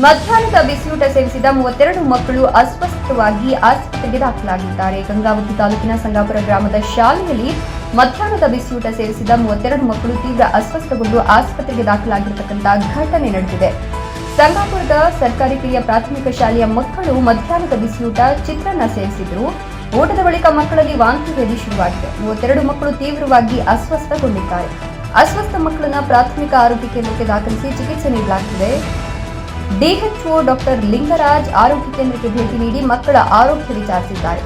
ಮಧ್ಯಾಹ್ನದ ಬಿಸಿಯೂಟ ಸೇವಿಸಿದ ಮೂವತ್ತೆರಡು ಮಕ್ಕಳು ಅಸ್ವಸ್ಥವಾಗಿ ಆಸ್ಪತ್ರೆಗೆ ದಾಖಲಾಗಿದ್ದಾರೆ. ಗಂಗಾವತಿ ತಾಲೂಕಿನ ಸಂಗಾಪುರ ಗ್ರಾಮದ ಶಾಲೆಯಲ್ಲಿ ಮಧ್ಯಾಹ್ನದ ಬಿಸಿಯೂಟ ಸೇವಿಸಿದ ಮೂವತ್ತೆರಡು ಮಕ್ಕಳು ತೀವ್ರ ಅಸ್ವಸ್ಥಗೊಂಡು ಆಸ್ಪತ್ರೆಗೆ ದಾಖಲಾಗಿರತಕ್ಕಂತಹ ಘಟನೆ ನಡೆದಿದೆ. ಸಂಗಾಪುರದ ಸರ್ಕಾರಿ ಕಿರಿಯ ಪ್ರಾಥಮಿಕ ಶಾಲೆಯ ಮಕ್ಕಳು ಮಧ್ಯಾಹ್ನದ ಬಿಸಿಯೂಟ ಚಿತ್ರಾನ್ನ ಸೇವಿಸಿದ್ರು. ಊಟದ ಬಳಿಕ ಮಕ್ಕಳಲ್ಲಿ ವಾಂತಿ ಭೇದಿ ಶುರುವಾಗಿದೆ. ಮೂವತ್ತೆರಡು ಮಕ್ಕಳು ತೀವ್ರವಾಗಿ ಅಸ್ವಸ್ಥಗೊಂಡಿದ್ದಾರೆ. ಅಸ್ವಸ್ಥ ಮಕ್ಕಳನ್ನ ಪ್ರಾಥಮಿಕ ಆರೋಗ್ಯ ಕೇಂದ್ರಕ್ಕೆ ದಾಖಲಿಸಿ ಚಿಕಿತ್ಸೆ ನೀಡಲಾಗಿದೆ ಡಿಎಚ್ಒ ಡಾಕ್ಟರ್ ಲಿಂಗರಾಜ್ ಆರೋಗ್ಯ ಕೇಂದ್ರಕ್ಕೆ ಭೇಟಿ ನೀಡಿ ಮಕ್ಕಳ ಆರೋಗ್ಯ ವಿಚಾರಿಸಿದ್ದಾರೆ.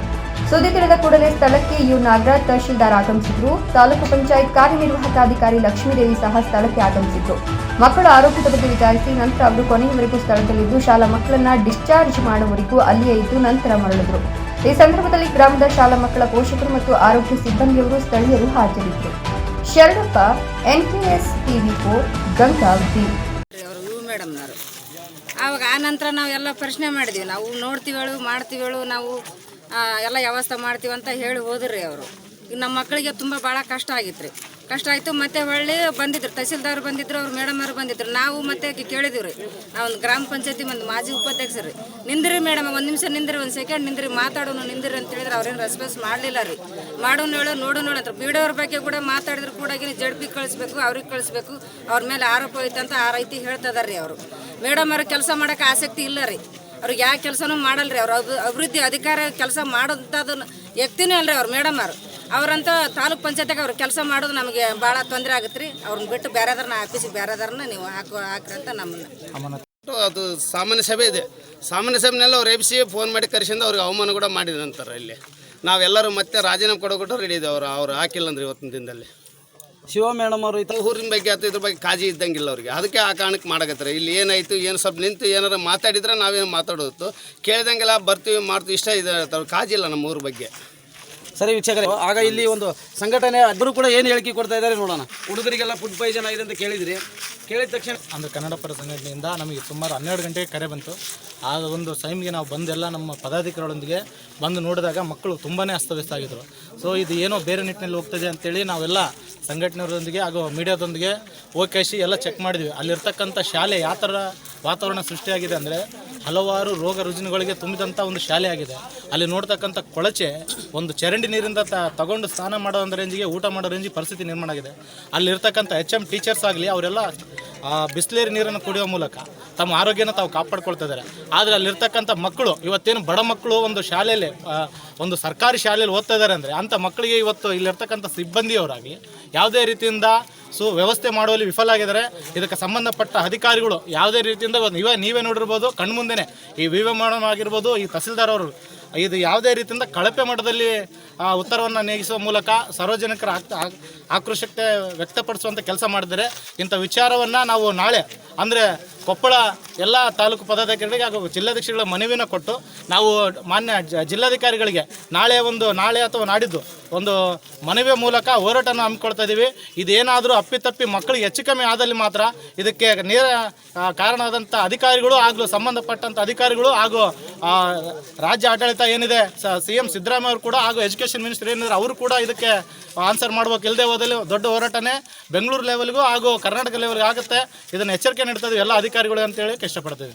ಸುದ್ದಿ ತಿಳಿದ ಕೂಡಲೇ ಸ್ಥಳಕ್ಕೆ ಯು ನಾಗರಾಜ್ ತಹಶೀಲ್ದಾರ್ ಆಗಮಿಸಿದ್ರು. ತಾಲೂಕು ಪಂಚಾಯತ್ ಕಾರ್ಯನಿರ್ವಾಹಕಾಧಿಕಾರಿ ಲಕ್ಷ್ಮೀದೇವಿ ಸಹ ಸ್ಥಳಕ್ಕೆ ಆಗಮಿಸಿದ್ರು. ಮಕ್ಕಳ ಆರೋಗ್ಯದ ಬಗ್ಗೆ ವಿಚಾರಿಸಿ ನಂತರ ಅವರು ಕೊನೆಯವರೆಗೂ ಸ್ಥಳದಲ್ಲಿದ್ದು, ಶಾಲಾ ಮಕ್ಕಳನ್ನ ಡಿಸ್ಚಾರ್ಜ್ ಮಾಡುವವರೆಗೂ ಅಲ್ಲಿಯೇ ಇದ್ದು ನಂತರ ಮರಳಿದ್ರು. ಈ ಸಂದರ್ಭದಲ್ಲಿ ಗ್ರಾಮದ ಶಾಲಾ ಮಕ್ಕಳ ಪೋಷಕರು ಮತ್ತು ಆರೋಗ್ಯ ಸಿಬ್ಬಂದಿಯವರು ಸ್ಥಳೀಯರು ಹಾಜರಿದ್ದರು. Sharanappa NKS TV four, Gangavathi. ಆವಾಗ ಆ ನಂತರ ನಾವು ಎಲ್ಲ ಪ್ರಶ್ನೆ ಮಾಡಿದ್ವಿ. ನಾವು ನೋಡ್ತೀವಿ ಹೇಳು ಮಾಡ್ತೀವಿ ಹೇಳು ನಾವು ಎಲ್ಲ ವ್ಯವಸ್ಥೆ ಮಾಡ್ತೀವಿ ಅಂತ ಹೇಳಿ ಹೋದ್ರಿ ಅವರು. ನಮ್ಮ ಮಕ್ಕಳಿಗೆ ತುಂಬ ಭಾಳ ಕಷ್ಟ ಆಗಿತ್ತು ರೀ ಕಷ್ಟ ಆಯಿತು, ಮತ್ತೆ ಹೊಳ್ಳಿ ಬಂದಿದ್ರು, ತಹಸೀಲ್ದಾರ್ ಬಂದಿದ್ರು, ಅವ್ರು ಮೇಡಮ್ ಅವ್ರು ಬಂದಿದ್ರು. ನಾವು ಮತ್ತೆ ಕೇಳಿದೀವಿ ರೀ ನಾವು ಗ್ರಾಮ ಪಂಚಾಯತಿ ಒಂದು ಮಾಜಿ ಉಪಾಧ್ಯಕ್ಷರು. ರೀ ನಿಂದ್ರಿ ಮೇಡಮ್, ಒಂದು ನಿಮಿಷ ನಿಂದ್ರಿ, ಒಂದು ಸೆಕೆಂಡ್ ನಿಂದ್ರಿ, ಮಾತಾಡೋನು ನಿಂದ್ರಿ ಅಂತ ಹೇಳಿದ್ರೆ ಅವ್ರೇನು ರೆಸ್ಪಾನ್ಸ್ ಮಾಡಲಿಲ್ಲ ರೀ. ಮಾಡೋನು ಹೇಳೋ ನೋಡು ನೋಡು ಅಂತ ಬೀಡೋರ ಬಗ್ಗೆ ಕೂಡ ಮಾತಾಡಿದ್ರು ಕೂಡ ಜಡ್ಪಿ ಕಳಿಸ್ಬೇಕು, ಅವ್ರಿಗೆ ಕಳಿಸ್ಬೇಕು, ಅವ್ರ ಮೇಲೆ ಆರೋಪ ಐತೆ ಅಂತ ಆ ರೀತಿ ಹೇಳ್ತದಾರ ರೀ ಅವರು. ಮೇಡಮ್ ಅವ್ರಿಗೆ ಕೆಲಸ ಮಾಡೋಕೆ ಆಸಕ್ತಿ ಇಲ್ಲ ರೀ. ಅವ್ರಿಗೆ ಯಾವ ಕೆಲಸನೂ ಮಾಡಲ್ರಿ ಅವ್ರು. ಅಭಿ, ಅಭಿವೃದ್ಧಿ ಅಧಿಕಾರ ಕೆಲಸ ಮಾಡೋಂಥದ್ದನ್ನು ವ್ಯಕ್ತಿನೇ ಅಲ್ರಿ ಅವ್ರು ಮೇಡಮ್ ಅವ್ರು. ಅವ್ರಂತ ತಾಲೂಕ್ ಪಂಚಾಯತ್ಗೆ ಅವ್ರು ಕೆಲಸ ಮಾಡೋದು ನಮಗೆ ಭಾಳ ತೊಂದರೆ ಆಗುತ್ತೆ ರೀ ಅವ್ರನ್ನ ಬಿಟ್ಟು ಬೇರೆದಾರನ್ನ ಆಫೀಸಿಗೆ ಬೇರೆದಾರನ್ನ ನೀವು ಹಾಕೋ ಹಾಕ್ರಿ ಅಂತ ನಮ್ಮನ್ನ ಅದು ಸಾಮಾನ್ಯ ಸಭೆ ಇದೆ. ಸಾಮಾನ್ಯ ಸಭೆನೆಲ್ಲ ಅವ್ರು ಎಬ್ಸಿ ಫೋನ್ ಮಾಡಿ ಕರೆಸಿಂದ ಅವ್ರಿಗೆ ಅವಮಾನ ಕೂಡ ಮಾಡಿದಂತಾರೆ ಇಲ್ಲಿ. ನಾವೆಲ್ಲರೂ ಮತ್ತೆ ರಾಜೀನಾಮೆ ಕೊಡೋಕೊಟ್ಟು ರೆಡಿ ಇದೆ ಅವ್ರು ಅವ್ರು ಹಾಕಿಲ್ಲ ಅಂದ್ರೆ ಇವತ್ತಿನ ದಿನದಲ್ಲಿ. ಶಿವ ಮೇಡಮ್ ಅವರು ಇತ್ತು ಊರಿನ ಬಗ್ಗೆ ಅಥವಾ ಇದ್ರ ಬಗ್ಗೆ ಕಾಜಿ ಇದ್ದಂಗಿಲ್ಲ ಅವ್ರಿಗೆ. ಅದಕ್ಕೆ ಆ ಕಾರಣಕ್ಕೆ ಮಾಡಕತ್ತಾರೆ. ಇಲ್ಲಿ ಏನಾಯ್ತು ಏನು ಸ್ವಲ್ಪ ನಿಂತು ಏನಾರು ಮಾತಾಡಿದ್ರೆ ನಾವೇನು ಮಾತಾಡೋದು. ಕೇಳ್ದಂಗೆಲ್ಲ ಬರ್ತೀವಿ ಮಾಡ್ತೀವಿ ಇಷ್ಟ ಇದೆ ಕಾಜಿ ಇಲ್ಲ ನಮ್ಮ ಊರ ಬಗ್ಗೆ. ಸರಿ ವೀಕ್ಷಕರೇ ಆಗ ಇಲ್ಲಿ ಒಂದು ಸಂಘಟನೆ ಅದ್ರೂ ಕೂಡ ಏನು ಹೇಳಿಕೆ ಕೊಡ್ತಾ ಇದ್ದಾರೆ ನೋಡೋಣ. ಹುಡುಗರಿಗೆಲ್ಲ ಫುಡ್ ಪಾಯ್ಸನ್ ಆಗಿದೆ ಅಂತ ಕೇಳಿದ್ರಿ. ಕೇಳಿದ ತಕ್ಷಣ ಅಂದರೆ ಕನ್ನಡ ಪರ ಸಂಘಟನೆಯಿಂದ ನಮಗೆ ಸುಮಾರು ಹನ್ನೆರಡು ಗಂಟೆಗೆ ಕರೆ ಬಂತು. ಆ ಒಂದು ಟೈಮ್ಗೆ ನಾವು ಬಂದೆಲ್ಲ ನಮ್ಮ ಪದಾಧಿಕಾರಿಗಳೊಂದಿಗೆ ಬಂದು ನೋಡಿದಾಗ ಮಕ್ಕಳು ತುಂಬಾ ಅಸ್ತವ್ಯಸ್ತ ಆಗಿದ್ರು. ಸೊ ಇದು ಏನೋ ಬೇರೆ ನಿಟ್ಟಿನಲ್ಲಿ ಹೋಗ್ತದೆ ಅಂತೇಳಿ ನಾವೆಲ್ಲ ಸಂಘಟನೆಯವರೊಂದಿಗೆ ಹಾಗೂ ಮೀಡಿಯಾದೊಂದಿಗೆ ಹೋಗಿ ಎಲ್ಲ ಚೆಕ್ ಮಾಡಿದ್ವಿ. ಅಲ್ಲಿರ್ತಕ್ಕಂಥ ಶಾಲೆ ಯಾವ ಥರ ವಾತಾವರಣ ಸೃಷ್ಟಿಯಾಗಿದೆ ಅಂದರೆ ಹಲವಾರು ರೋಗ ರುಜಿನಗಳಿಗೆ ತುಂಬಿದಂಥ ಒಂದು ಶಾಲೆ ಆಗಿದೆ. ಅಲ್ಲಿ ನೋಡ್ತಕ್ಕಂಥ ಕೊಳಚೆ ಒಂದು ಚರಂಡಿ ನೀರಿಂದ ತ, ತಗೊಂಡು ಸ್ನಾನ ಮಾಡೋ ರೇಂಜಿಗೆ, ಊಟ ಮಾಡೋ ರೇಂಜಿಗೆ ಪರಿಸ್ಥಿತಿ ನಿರ್ಮಾಣ ಆಗಿದೆ. ಅಲ್ಲಿರ್ತಕ್ಕಂಥ ಎಚ್ ಎಂ ಟೀಚರ್ಸ್ ಆಗಲಿ, ಅವರೆಲ್ಲ ಬಿಸ್ಲೇರಿ ನೀರನ್ನು ಕುಡಿಯೋ ಮೂಲಕ ತಮ್ಮ ಆರೋಗ್ಯನ ತಾವು ಕಾಪಾಡ್ಕೊಳ್ತಾ ಇದ್ದಾರೆ. ಆದರೆ ಅಲ್ಲಿರ್ತಕ್ಕಂಥ ಮಕ್ಕಳು, ಇವತ್ತೇನು ಬಡ ಮಕ್ಕಳು ಒಂದು ಶಾಲೆಯಲ್ಲಿ ಒಂದು ಸರ್ಕಾರಿ ಶಾಲೆಯಲ್ಲಿ ಓದ್ತಾ ಇದ್ದಾರೆ ಅಂದರೆ ಅಂಥ ಮಕ್ಕಳಿಗೆ ಇವತ್ತು ಇಲ್ಲಿರ್ತಕ್ಕಂಥ ಸಿಬ್ಬಂದಿಯವರಾಗಲಿ ಯಾವುದೇ ರೀತಿಯಿಂದ ಸೊ ವ್ಯವಸ್ಥೆ ಮಾಡುವಲ್ಲಿ ವಿಫಲ ಆಗಿದ್ದಾರೆ. ಇದಕ್ಕೆ ಸಂಬಂಧಪಟ್ಟ ಅಧಿಕಾರಿಗಳು ಯಾವುದೇ ರೀತಿಯಿಂದ ಒಂದು ನೀವೇ ನೋಡಿರ್ಬೋದು ಕಣ್ಮುಂದೆನೆ ಈ ವಿ ವಿ ಆಗಿರ್ಬೋದು ಈ ತಹಸೀಲ್ದಾರ್ ಅವರು ಇದು ಯಾವುದೇ ರೀತಿಯಿಂದ ಕಳಪೆ ಮಟ್ಟದಲ್ಲಿ ಉತ್ತರವನ್ನು ನೀಗಿಸುವ ಮೂಲಕ ಸಾರ್ವಜನಿಕರ ಆಕ್- ಆಕ್- ಆಕ್ರೋಶಕ್ಕೆ ವ್ಯಕ್ತಪಡಿಸುವಂಥ ಕೆಲಸ ಮಾಡಿದರೆ ಇಂಥ ವಿಚಾರವನ್ನು ನಾವು ನಾಳೆ, ಅಂದರೆ ಕೊಪ್ಪಳ ಎಲ್ಲ ತಾಲೂಕು ಪದಾಧಿಕಾರಿಗಳಿಗೆ ಹಾಗೂ ಜಿಲ್ಲಾಧ್ಯಕ್ಷಗಳ ಮನವಿನ ಕೊಟ್ಟು ನಾವು ಮಾನ್ಯ ಜಿಲ್ಲಾಧಿಕಾರಿಗಳಿಗೆ ನಾಳೆ ಒಂದು ನಾಳೆ ಅಥವಾ ನಾಡಿದ್ದು ಒಂದು ಮನವಿಯ ಮೂಲಕ ಹೋರಾಟನ ಹಮ್ಮಿಕೊಳ್ತಾ ಇದ್ದೀವಿ ಇದೇನಾದರೂ ಅಪ್ಪಿತಪ್ಪಿ ಮಕ್ಕಳು ಹೆಚ್ಚು ಕಮ್ಮಿ ಆದಲ್ಲಿ ಮಾತ್ರ ಇದಕ್ಕೆ ನೇರ ಕಾರಣವಾದಂಥ ಅಧಿಕಾರಿಗಳು ಆಗಲೂ ಸಂಬಂಧಪಟ್ಟಂಥ ಅಧಿಕಾರಿಗಳು ಹಾಗೂ ರಾಜ್ಯ ಆಡಳಿತ ಏನಿದೆ, ಸಿ ಎಂ ಸಿದ್ದರಾಮಯ್ಯ ಅವರು ಕೂಡ ಹಾಗೂ ಎಜುಕೇಷನ್ ಮಿನಿಸ್ಟರ್ ಏನಿದ್ದಾರೆ ಅವರು ಕೂಡ ಇದಕ್ಕೆ ಆನ್ಸರ್ ಮಾಡ್ಬೇಕು. ಇಲ್ಲದೆ ಹೋದಲ್ಲಿ ದೊಡ್ಡ ಹೋರಾಟನೇ ಬೆಂಗಳೂರು ಲೆವೆಲ್ಗೂ ಹಾಗೂ ಕರ್ನಾಟಕ ಲೆವೆಲ್ಗೆ ಆಗುತ್ತೆ. ಇದನ್ನು ಎಚ್ಚರಿಕೆ ನೀಡ್ತಾ ಇದ್ದೀವಿ ಎಲ್ಲ ಅಧಿಕಾರಿಗಳು ಅಂತೇಳಿ ಇಷ್ಟಪಡ್ತೀವಿ